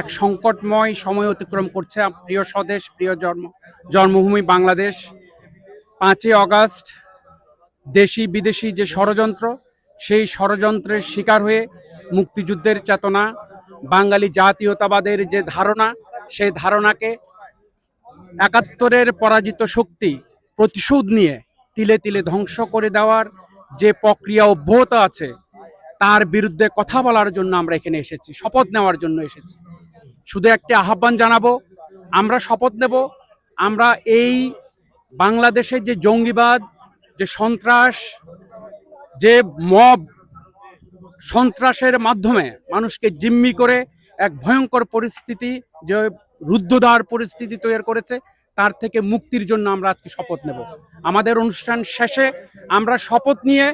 এক সংকটময় সময় অতিক্রম করছে প্রিয় স্বদেশ, প্রিয় জন্ম জন্মভূমি বাংলাদেশ। পাঁচই অগাস্ট, দেশি বিদেশি যে ষড়যন্ত্র, সেই ষড়যন্ত্রের শিকার হয়ে মুক্তিযুদ্ধের চেতনা, বাঙালি জাতীয়তাবাদের যে ধারণা, সেই ধারণাকে একাত্তরের পরাজিত শক্তি প্রতিশোধ নিয়ে তিলে তিলে ধ্বংস করে দেওয়ার যে প্রক্রিয়া অব্যাহত আছে, তার বিরুদ্ধে কথা বলার জন্য আমরা এখানে এসেছি, শপথ নেওয়ার জন্য এসেছি। শুধু একটি আহ্বান জানাব, আমরা শপথ নেব, আমরা এই বাংলাদেশের যে জঙ্গিবাদ, যে সন্ত্রাস, যে মব সন্ত্রাসের মাধ্যমে মানুষকে জিম্মি করে এক ভয়ঙ্কর পরিস্থিতি যে রুদ্ধদ্বার পরিস্থিতি তৈরি করেছে, তার থেকে মুক্তির জন্য আমরা আজকে শপথ নেব। আমাদের অনুষ্ঠান শেষে আমরা শপথ নিয়ে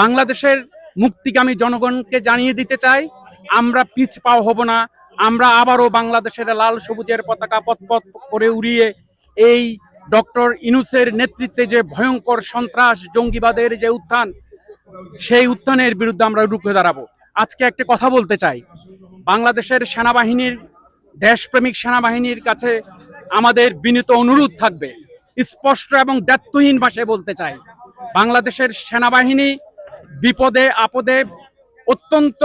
বাংলাদেশের মুক্তিগামী জনগণকে জানিয়ে দিতে চাই, আমরা পিছ পাও হব না আমরা আবারও বাংলাদেশের লাল সবুজের পতাকা পথ করে উড়িয়ে এই ডক্টর ইনুসের নেতৃত্বে যে ভয়ঙ্কর সন্ত্রাস, জঙ্গিবাদের যে উত্থান, সেই উত্থানের বিরুদ্ধে আমরা রুখে দাঁড়াবো। আজকে একটা কথা বলতে চাই। বাংলাদেশের সেনাবাহিনীর, দেশপ্রেমিক সেনাবাহিনীর কাছে আমাদের বিনীত অনুরোধ থাকবে। স্পষ্ট এবং দায়িত্বহীন ভাষায় বলতে চাই, বাংলাদেশের সেনাবাহিনী বিপদে, আপদে অত্যন্ত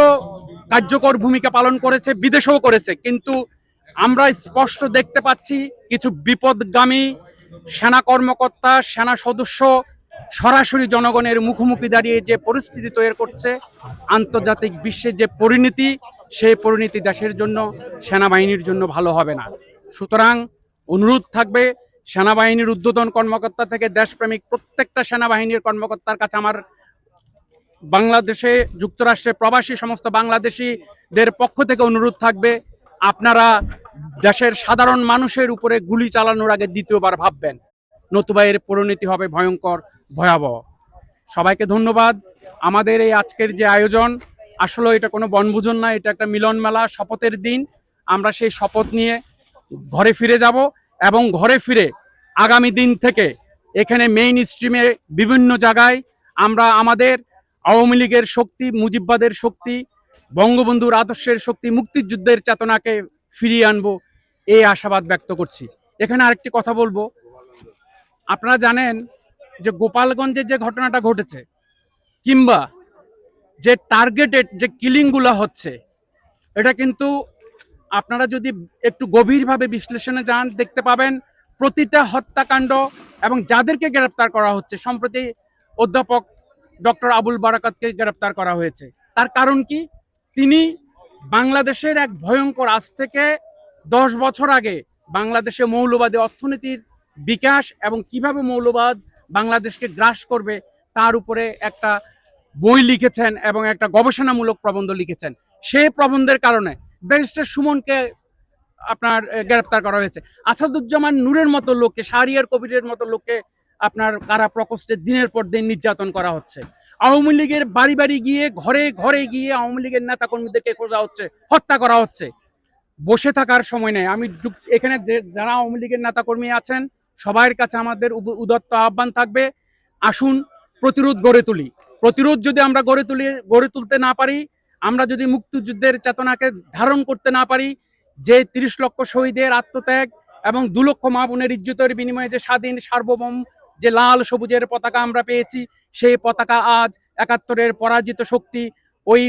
কার্যকর ভূমিকা পালন করেছে, বিদেশেও করেছে। কিন্তু আমরা স্পষ্ট দেখতে পাচ্ছি কিছু বিপদগামী সেনা কর্মকর্তা, সেনা সদস্য সরাসরি জনগণের মুখোমুখি দাঁড়িয়ে যে পরিস্থিতি তৈরি করছে, আন্তর্জাতিক বিশ্বের যে পরিণতি, সেই পরিণতি দেশের জন্য, সেনাবাহিনীর জন্য ভালো হবে না। সুতরাং অনুরোধ থাকবে, সেনাবাহিনীর উদ্বোধন কর্মকর্তা থেকে দেশপ্রেমিক প্রত্যেকটা সেনাবাহিনীর কর্মকর্তার কাছে আমার বাংলাদেশে, যুক্তরাষ্ট্রে প্রবাসী সমস্ত বাংলাদেশিদের পক্ষ থেকে অনুরোধ থাকবে, আপনারা দেশের সাধারণ মানুষের উপরে গুলি চালানোর আগে দ্বিতীয়বার ভাববেন। নতুবা এর পরিণতি হবে ভয়ঙ্কর, ভয়াবহ। সবাইকে ধন্যবাদ। আমাদের এই আজকের যে আয়োজন, আসলে এটা কোনো বনভোজন না, এটা একটা মিলন মেলা, শপথের দিন। আমরা সেই শপথ নিয়ে ঘরে ফিরে যাব এবং ঘরে ফিরে আগামী দিন থেকে এখানে মেইন স্ট্রিমে বিভিন্ন জায়গায় আমরা আমাদের আওয়ামী লীগের শক্তি, মুজিববাদের শক্তি, বঙ্গবন্ধুর আদর্শের শক্তি, মুক্তিযুদ্ধের চেতনাকে ফিরিয়ে আনব, এই আশাবাদ ব্যক্ত করছি। এখানে আরেকটি কথা বলব। আপনারা জানেন যে গোপালগঞ্জে যে ঘটনাটা ঘটেছে, কিংবা যে টার্গেটেড যে কিলিংগুলো হচ্ছে, এটা কিন্তু আপনারা যদি একটু গভীরভাবে বিশ্লেষণে যান, দেখতে পাবেন প্রতিটা হত্যাকাণ্ড এবং যাদেরকে গ্রেপ্তার করা হচ্ছে, সম্প্রতি অধ্যাপক ডক্টর আবুল বারাকাতকে গ্রেপ্তার করা হয়েছে। তার কারণ কি? তিনি বাংলাদেশের এক ভয়ঙ্কর আজ থেকে দশ বছর আগে বাংলাদেশে মৌলবাদী অর্থনীতির বিকাশ এবং কীভাবে মৌলবাদ বাংলাদেশকে গ্রাস করবে তার উপরে একটা বই লিখেছেন এবং একটা গবেষণামূলক প্রবন্ধ লিখেছেন। সেই প্রবন্ধের কারণে ব্যারিস্টার সুমনকে আপনার গ্রেপ্তার করা হয়েছে। আসাদুজ্জামান নূরের মতো লোককে, শাহরিয়ার কবিরের মতো লোককে আপনার কারা প্রকোষ্ঠে দিনের পর দিন নির্যাতন করা হচ্ছে। আওয়ামী লীগের বাড়ি বাড়ি গিয়ে, ঘরে ঘরে গিয়ে আওয়ামী লীগের নেতা কর্মীদেরকে খোঁজা হচ্ছে, হত্যা করা হচ্ছে। বসে থাকার সময় নেই। আমি এখানে যারা আওয়ামী লীগের নেতা কর্মী আছেন, সবার কাছে আমাদের উদাত্ত আহ্বান থাকবে, আসুন প্রতিরোধ গড়ে তুলি। প্রতিরোধ যদি আমরা গড়ে তুলি গড়ে তুলতে না পারি, আমরা যদি মুক্তিযুদ্ধের চেতনাকে ধারণ করতে না পারি, যে তিরিশ লক্ষ শহীদের আত্মত্যাগ এবং দু লক্ষ মা বোনের ইজ্জতের বিনিময়ে যে স্বাধীন সার্বভৌম যে লাল সবুজের পতাকা আমরা পেয়েছি, সেই পতাকা আজ একাত্তরের পরাজিত শক্তি ওই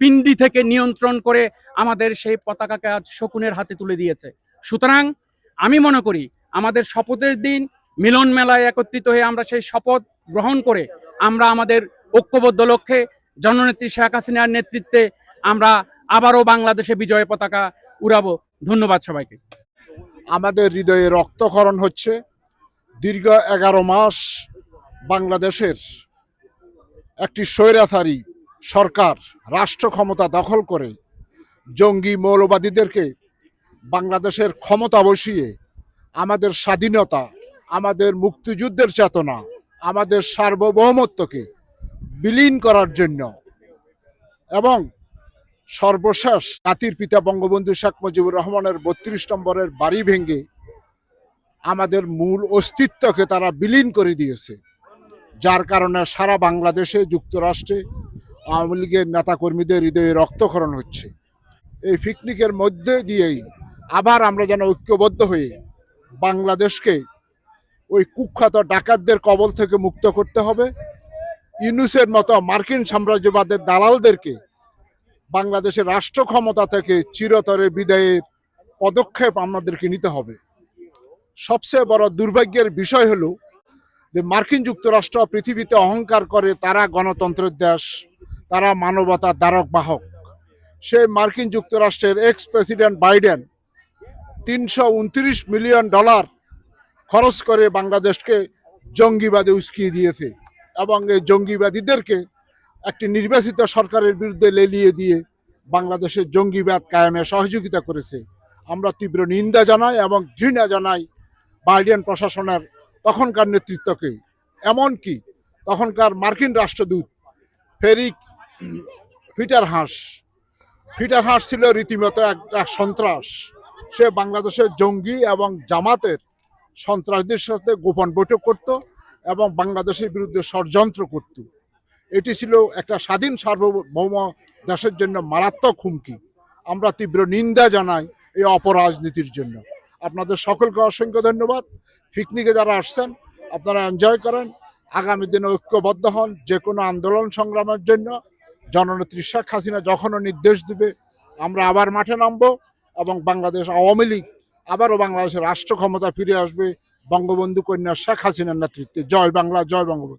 পিণ্ডি থেকে নিয়ন্ত্রণ করে আমাদের সেই পতাকাকে আজ শকুনের হাতে তুলে দিয়েছে। সুতরাং আমি মনে করি আমাদের শপথের দিন মিলন মেলায় একত্রিত হয়ে আমরা সেই শপথ গ্রহণ করে আমরা আমাদের ঐক্যবদ্ধ লক্ষ্যে জননেত্রী শেখ হাসিনার নেতৃত্বে আমরা আবারও বাংলাদেশে বিজয় পতাকা উড়াবো। ধন্যবাদ সবাইকে। আমাদের হৃদয়ে রক্তক্ষরণ হচ্ছে। দীর্ঘ এগারো মাস বাংলাদেশের একটি স্বৈরাচারী সরকার, রাষ্ট্র ক্ষমতা দখল করে জঙ্গি মৌলবাদীদেরকে বাংলাদেশের ক্ষমতা বসিয়ে আমাদের স্বাধীনতা, আমাদের মুক্তিযুদ্ধের চেতনা, আমাদের সার্বভৌমত্বকে বিলীন করার জন্য এবং সর্বশেষ জাতির পিতা বঙ্গবন্ধু শেখ মুজিবুর রহমানের বত্রিশ নম্বরের বাড়ি ভেঙে আমাদের মূল অস্তিত্বকে তারা বিলীন করে দিয়েছে। যার কারণে সারা বাংলাদেশে যুক্তরাষ্ট্রে আওয়ামী লীগের নেতাকর্মীদের হৃদয়ে রক্তক্ষরণ হচ্ছে। এই পিকনিকের মধ্যে দিয়েই আবার আমরা যেন ঐক্যবদ্ধ হয়ে বাংলাদেশকে ওই কুখ্যাত ডাকাতদের কবল থেকে মুক্ত করতে হবে। ইউনুসের মতো মার্কিন সাম্রাজ্যবাদের দালালদেরকে বাংলাদেশের রাষ্ট্র ক্ষমতা থেকে চিরতরে বিদায়ের পদক্ষেপ আমাদেরকে নিতে হবে। সবচেয়ে বড় দুর্ভাগ্যের বিষয় হলো যে মার্কিন যুক্তরাষ্ট্র পৃথিবীতে অহংকার করে তারা গণতন্ত্রের দেশ, তারা মানবতার দ্বারক বাহক। সে মার্কিন যুক্তরাষ্ট্রের এক্স প্রেসিডেন্ট বাইডেন তিনশো উনত্রিশ মিলিয়ন ডলার খরচ করে বাংলাদেশকে জঙ্গিবাদে উস্কিয়ে দিয়েছে এবং এই জঙ্গিবাদীদেরকে একটি নির্বাচিত সরকারের বিরুদ্ধে লেলিয়ে দিয়ে বাংলাদেশের জঙ্গিবাদ কায়েমে সহযোগিতা করেছে। আমরা তীব্র নিন্দা জানাই এবং ঘৃণা জানাই বাইডেন প্রশাসনের তখনকার নেতৃত্বকে। এমনকি তখনকার মার্কিন রাষ্ট্রদূত ফেরিক ফিটার হাঁস ফিটার হাঁস ছিল রীতিমতো একটা সন্ত্রাস। সে বাংলাদেশের জঙ্গি এবং জামাতের সন্ত্রাসদের সাথে গোপন বৈঠক করত এবং বাংলাদেশের বিরুদ্ধে ষড়যন্ত্র করত। এটি ছিল একটা স্বাধীন সার্বভৌম দেশের জন্য মারাত্মক হুমকি। আমরা তীব্র নিন্দা জানাই এই অপরাজনীতির জন্য। আপনাদের সকলকে অসংখ্য ধন্যবাদ। পিকনিকে যারা আসছেন, আপনারা এনজয় করেন। আগামী দিনে ঐক্যবদ্ধ হন যে কোনো আন্দোলন সংগ্রামের জন্য। জননেত্রী শেখ হাসিনা যখনও নির্দেশ দিবে, আমরা আবার মাঠে নামবো এবং বাংলাদেশ আওয়ামী লীগ, আবারও বাংলাদেশের রাষ্ট্র ক্ষমতা ফিরে আসবে। বঙ্গবন্ধু কন্যা শেখ হাসিনার নেতৃত্বে। জয় বাংলা, জয় বঙ্গবন্ধু।